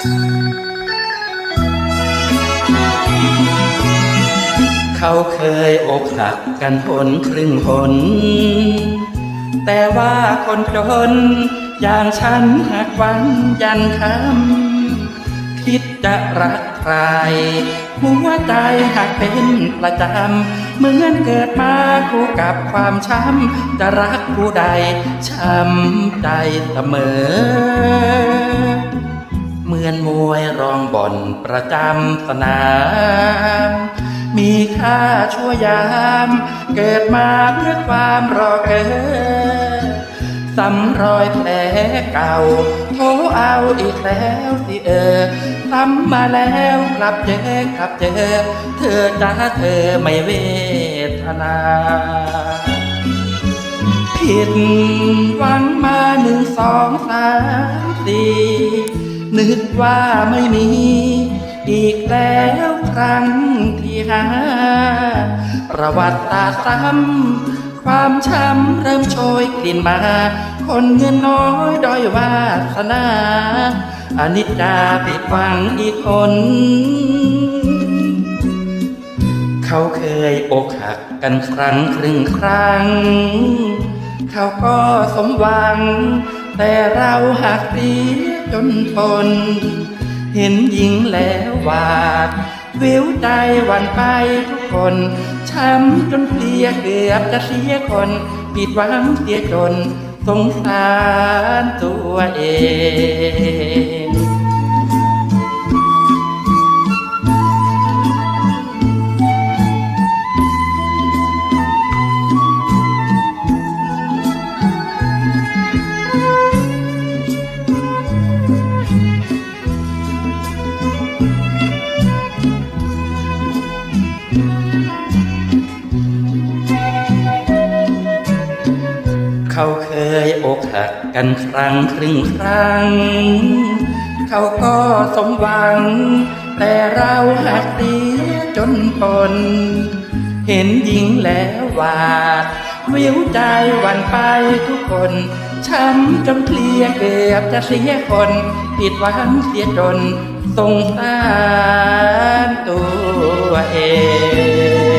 เขาเคยอกหักกันหนครึ่งหน แต่ว่าคนจนอย่างฉันหากวันยันคำคิดจะรักใครหัวใจหากเป็นประจำเหมือนเกิดมาคู่กับความช้ำ จะรักผู้ใดช้ำใจเสมอ มือนมวยรองบ่อนประจำสนาม มีค่าชั่วยาม เกิดมาเพื่อความรอเกิดซ้ำรอยแผลเก่าโทเอาอีกแล้วสิเออซ้ำมาแล้วกลับเจอกลับเจอ เธอจ้าเธอไม่เวทนาผิดหวังมาหนึ่งสองสามสี่ นึกว่าไม่มี อีกแล้วครั้งที่หา ประวัติศาซ้ำความช้ำเริ่มโชยกลิ่นมา คนเงินน้อยด้อยวาสนาอนิจจาผิดหวังอีกคนเขาเคยอกหักกันครั้งครึ่งครั้ง เขาก็สมหวัง แต่เราหักเสียจนทนเห็นหญิงแล้วหวาด วิวใจหวันไปทุกคน ช้ำจนเพลียเกือบจะเสียคนผิดหวังเสียจน สงสารตัวเอง เขาเคยอกหักกันครั้งครึ่งครั้ง เขาก็สมหวัง แต่เราหักเสียจนปนเห็นหญิงแล้วหวาด วิวใจวันไปทุกคน ช้ำจนเพลียเกือบจะเสียคน ผิดหวังเสียจนสงสารตัวเอง